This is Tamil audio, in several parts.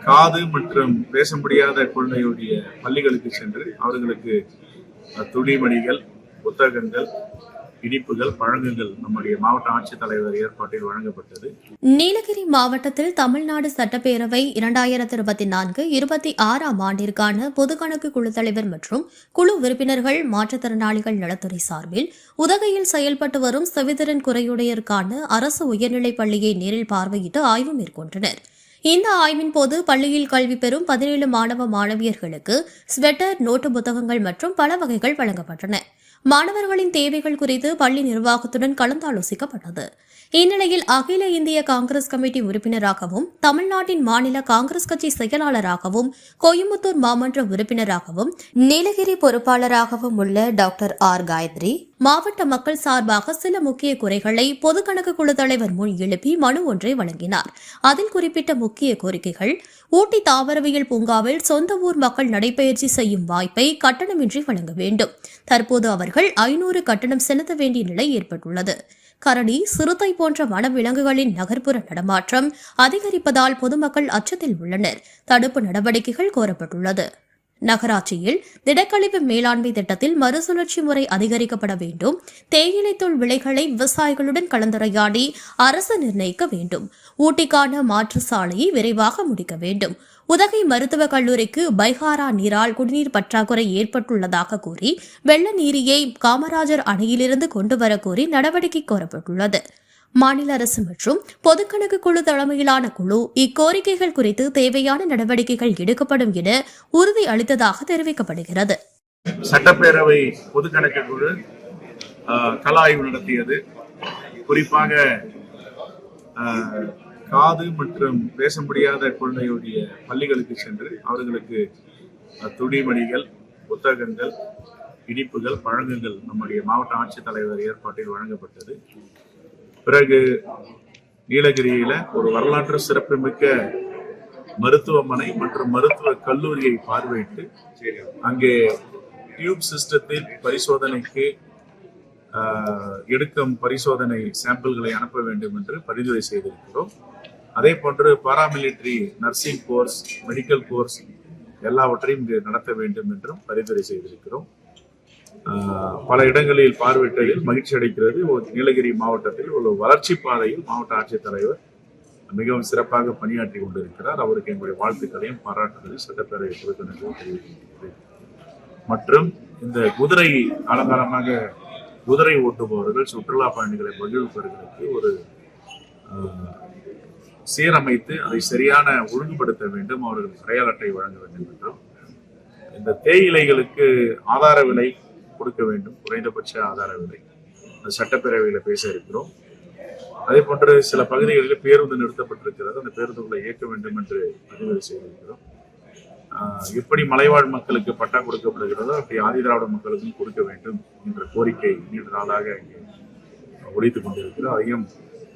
காது மற்றும் பேச முடியாத குழந்தையுடைய பள்ளிகளுக்கு சென்று அவர்களுக்கு துணிமணிகள் புத்தகங்கள் இனிப்புகள் பழங்குகள் நம்முடைய மாவட்ட ஆட்சித்தலைவர் ஏற்பாட்டில் வழங்கப்பட்டது. நீலகிரி மாவட்டத்தில் தமிழ்நாடு சட்டப்பேரவை இரண்டாயிரத்தி இருபத்தி நான்கு இருபத்தி ஆறாம் ஆண்டிற்கான பொதுக்கணக்கு குழு தலைவர் மற்றும் குழு உறுப்பினர்கள் மாற்றுத்திறனாளிகள் நலத்துறை சார்பில் உதகையில் செயல்பட்டு வரும் செவிதிறன் குறையுடையருக்கான அரசு உயர்நிலைப் பள்ளியை நேரில் பார்வையிட்டு ஆய்வு மேற்கொண்டனா் இந்த ஆய்வின் போது பள்ளியில் கல்வி பெறும் பதினேழு மாணவ மாணவியர்களுக்கு ஸ்வெட்டர் நோட்டு புத்தகங்கள் மற்றும் பல வகைகள் வழங்கப்பட்டன. மாணவர்களின் தேவைகள் குறித்து பள்ளி நிர்வாகத்துடன் கலந்தாலோசிக்கப்பட்டது. இந்நிலையில் அகில இந்திய காங்கிரஸ் கமிட்டி உறுப்பினராகவும் தமிழ்நாட்டின் மாநில காங்கிரஸ் கட்சி செயலாளராகவும் கோயம்புத்தூர் மாமன்ற உறுப்பினராகவும் நீலகிரி பொறுப்பாளராகவும் உள்ள டாக்டர் ஆர் காயத்ரி மாவட்ட மக்கள் சார்பாக சில முக்கிய குறைகளை பொதுக்கணக்கு குழு தலைவர் முன் எழுப்பி மனு ஒன்றை வழங்கினார். அதில் குறிப்பிட்ட முக்கிய கோரிக்கைகள் ஊட்டி தாவரவியல் பூங்காவில் சொந்த ஊர் மக்கள் நடைபயிற்சி செய்யும் வாய்ப்பை கட்டணமின்றி வழங்க வேண்டும். தற்போது அவர்கள் ஐநூறு கட்டணம் செலுத்த வேண்டிய நிலை ஏற்பட்டுள்ளது. கரடி சிறுத்தை போன்ற வனவிலங்குகளின் நகர்ப்புற நடமாற்றம் அதிகரிப்பதால் பொதுமக்கள் அச்சத்தில் உள்ளனர். தடுப்பு நடவடிக்கைகள் கோரப்பட்டுள்ளது. நகராட்சியில் திடக்கழிவு மேலாண்மை திட்டத்தில் மறுசுழற்சி முறை அதிகரிக்கப்பட வேண்டும். தேயிலை தூள் விலைகளை விவசாயிகளுடன் கலந்துரையாடி அரசு நிர்ணயிக்க வேண்டும். ஊட்டிக்கான மாற்று சாலையை விரைவாக முடிக்க வேண்டும். உதகை மருத்துவக் கல்லூரிக்கு பைஹாரா நீரால் குடிநீர் பற்றாக்குறை ஏற்பட்டுள்ளதாக கூறி வெள்ள நீரியை காமராஜர் அணையிலிருந்து கொண்டுவர கோரி நடவடிக்கை கோரப்பட்டுள்ளது. மாநில அரசு மற்றும் பொதுக்கணக்கு குழு தலைமையிலான குழு இக்கோரிக்கைகள் குறித்து தேவையான நடவடிக்கைகள் எடுக்கப்படும் என உறுதி அளித்ததாக தெரிவிக்கப்படுகிறது. சட்டப்பேரவை பொதுக்கணக்கு குழு கலாய்வு நடத்தியது. குறிப்பாக காது மற்றும் பேச முடியாத குழந்தையுடைய பள்ளிகளுக்கு சென்று அவர்களுக்கு துணிமணிகள் புத்தகங்கள் இனிப்புகள் பழங்குகள் நம்முடைய மாவட்ட ஆட்சித்தலைவர் ஏற்பாட்டில் வழங்கப்பட்டது. பிறகு நீலகிரியில ஒரு வரலாற்று சிறப்புமிக்க மருத்துவமனை மற்றும் மருத்துவ கல்லூரியை பார்வையிட்டு அங்கே டியூப் சிஸ்டத்தில் பரிசோதனைக்கு எடுக்கும் பரிசோதனை சாம்பிள்களை அனுப்ப வேண்டும் என்று பரிந்துரை செய்திருக்கிறோம். அதே போன்று paramilitary nursing course medical course எல்லாவற்றையும் இங்கு நடத்த வேண்டும் என்றும் பரிந்துரை செய்திருக்கிறோம். பல இடங்களில் பார்வையிட்டதில் மகிழ்ச்சி அடைக்கிறது ஒரு நீலகிரி மாவட்டத்தில் ஒரு வளர்ச்சி பாதையில் மாவட்ட ஆட்சித்தலைவர் மிகவும் சிறப்பாக பணியாற்றி கொண்டிருக்கிறார். அவருக்கு எங்களுடைய வாழ்த்துக்களையும் பாராட்டுதலையும் சட்டப்பேரவை உறுப்பினர்கள் தெரிவிக்கின்றேன் மற்றும் இந்த குதிரை காலகாலமாக குதிரை ஓட்டுபவர்கள் சுற்றுலா பயணிகளை மகிழ்வுபவர்களுக்கு ஒரு சீரமைத்து அதை சரியான ஒழுங்குபடுத்த வேண்டும். அவர்களுக்கு அடையாள அட்டை வழங்க வேண்டும் என்றும். இந்த தேயிலைகளுக்கு ஆதார விலை கொடுக்க வேண்டும். குறைந்தபட்ச ஆதார விலை. அது சட்டப்பேரவையில் பேச இருக்கிறோம். அதே போன்று சில பகுதிகளில் பேருந்து நிறுத்தப்பட்டிருக்கிறது. அந்த பேருந்துகளை இயக்க வேண்டும் என்று பதிவு செய்திருக்கிறோம். எப்படி மலைவாழ் மக்களுக்கு பட்டா கொடுக்கப்படுகிறதோ அப்படி ஆதிதிராவிட மக்களுக்கும் கொடுக்க வேண்டும் என்ற கோரிக்கை நீண்ட நாளாக இங்கே ஒழித்துக் கொண்டிருக்கிறோம் அதையும்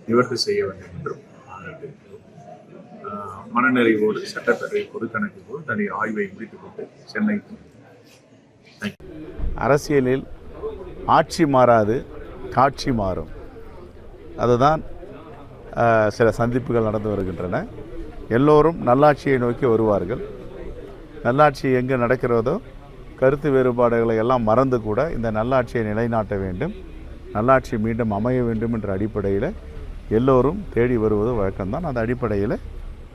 நிவர்த்தி செய்ய வேண்டும் என்றும் நாங்கள் மனநிறைவோடு சட்டப்பேரவை பொதுக்கணக்கு போது தனி ஆய்வை முடித்துக் கொண்டு தேங்க்யூ அரசியலில் ஆட்சி மாறாது காட்சி மாறும். அதுதான் சில சந்திப்புகள் நடந்து வருகின்றன. எல்லோரும் நல்லாட்சியை நோக்கி வருவார்கள். நல்லாட்சி எங்கே நடக்கிறதோ கருத்து வேறுபாடுகளை எல்லாம் மறந்து கூட இந்த நல்லாட்சியை நிலைநாட்ட வேண்டும். நல்லாட்சி மீண்டும் அமைய வேண்டும் என்ற அடிப்படையில் எல்லோரும் தேடி வருவது வழக்கம்தான். அந்த அடிப்படையில்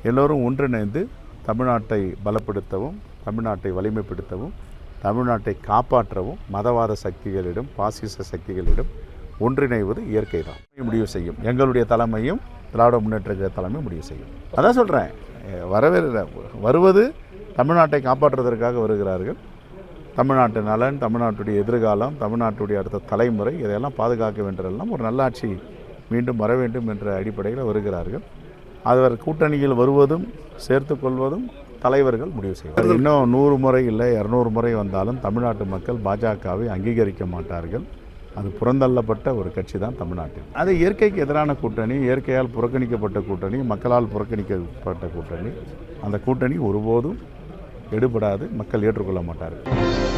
எல்லோரும் ஒன்றிணைந்து தமிழ்நாட்டை பலப்படுத்தவும் தமிழ்நாட்டை வலிமைப்படுத்தவும் தமிழ்நாட்டை காப்பாற்றவும் மதவாத சக்திகளிடம் பாசிச சக்திகளிடம் ஒன்றிணைவது இயற்கை தான் முடிவு செய்யும். எங்களுடைய தலைமையும் திராவிட முன்னேற்ற தலைமையும் முடிவு செய்யும். அதான் சொல்கிறேன் வரவே வருவது தமிழ்நாட்டை காப்பாற்றுவதற்காக வருகிறார்கள். தமிழ்நாட்டு நலன் தமிழ்நாட்டுடைய எதிர்காலம் தமிழ்நாட்டுடைய அடுத்த தலைமுறை இதையெல்லாம் பாதுகாக்க வேண்டியதெல்லாம் ஒரு நல்லாட்சி மீண்டும் வர வேண்டும் என்ற அடிப்படையில் வருகிறார்கள். அவர் கூட்டணியில் வருவதும் சேர்த்து கொள்வதும் தலைவர்கள் முடிவு செய்வார் இன்னும் நூறு முறை இல்லை இரநூறு முறை வந்தாலும் தமிழ்நாட்டு மக்கள் பாஜகவை அங்கீகரிக்க மாட்டார்கள். அது புறந்தள்ளப்பட்ட ஒரு கட்சி தான் தமிழ்நாட்டில். அது இயற்கைக்கு எதிரான கூட்டணி இயற்கையால் புறக்கணிக்கப்பட்ட கூட்டணி மக்களால் புறக்கணிக்கப்பட்ட கூட்டணி. அந்த கூட்டணி ஒருபோதும் எடுபடாது மக்கள் ஏற்றுக்கொள்ள மாட்டார்கள்.